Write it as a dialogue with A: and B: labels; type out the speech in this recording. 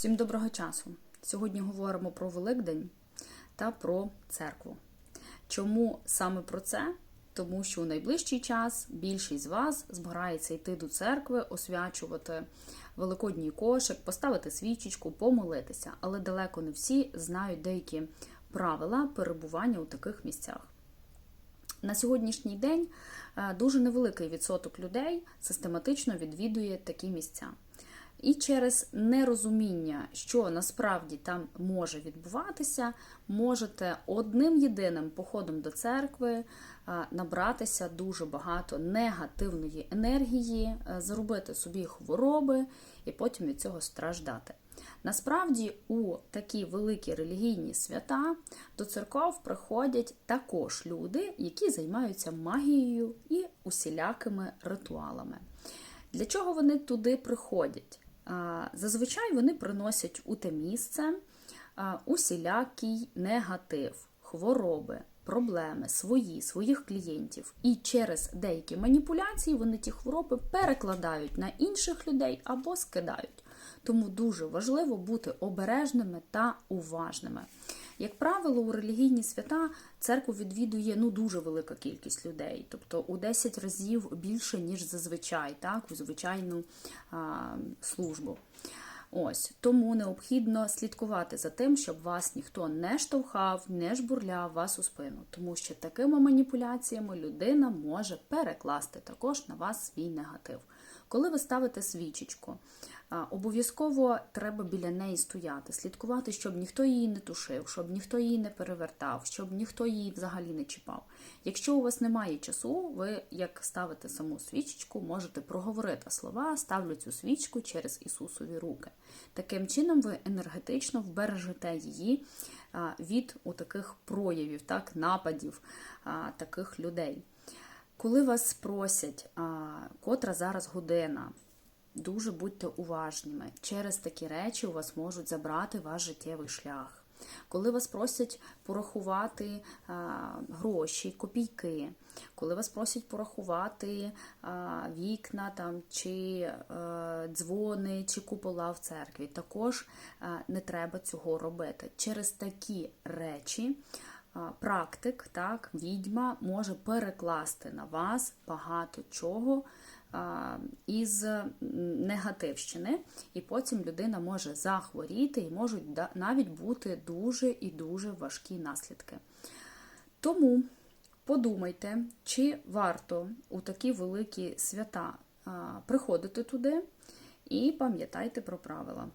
A: Всім доброго часу! Сьогодні говоримо про Великдень та про церкву. Чому саме про це? Тому що у найближчий час більшість з вас збирається йти до церкви, освячувати великодній кошик, поставити свічечку, помолитися, але далеко не всі знають деякі правила перебування у таких місцях. На сьогоднішній день е, дуже невеликий відсоток людей систематично відвідує такі місця. І через нерозуміння, що насправді там може відбуватися, можете одним єдиним походом до церкви е, набратися дуже багато негативної енергії, е, заробити собі хвороби і потім від цього страждати. Насправді, у такі великі релігійні свята до церков приходять також люди, які займаються магією і усілякими ритуалами. Для чого вони туди приходять? Зазвичай вони приносять у те місце усілякий негатив, хвороби, проблеми свої, своїх клієнтів. І через деякі маніпуляції вони ті хвороби перекладають на інших людей або скидають. Тому дуже важливо бути обережними та уважними. Як правило, у релігійні свята церкву відвідує ну дуже велика кількість людей, тобто у 10 разів більше, ніж зазвичай, так, у звичайну а, службу. Ось тому необхідно слідкувати за тим, щоб вас ніхто не штовхав, не жбурляв вас у спину, тому що такими маніпуляціями людина може перекласти також на вас свій негатив. Коли ви ставите свічечку, обов'язково треба біля неї стояти, слідкувати, щоб ніхто її не тушив, щоб ніхто її не перевертав, щоб ніхто її взагалі не чіпав. Якщо у вас немає часу, ви як ставите саму свічечку, можете проговорити слова, ставлю цю свічку через Ісусові руки. Таким чином, ви енергетично вбережете її від таких проявів, так, нападів таких людей. Коли вас спросять, котра зараз година, дуже будьте уважними. Через такі речі у вас можуть забрати ваш життєвий шлях. Коли вас просять порахувати а, гроші, копійки, коли вас просять порахувати а, вікна там, чи а, дзвони, чи купола в церкві, також а, не треба цього робити. Через такі речі практик, так, відьма може перекласти на вас багато чого із негативщини, і потім людина може захворіти і можуть навіть бути дуже і дуже важкі наслідки. Тому подумайте, чи варто у такі великі свята приходити туди, і пам'ятайте про правила.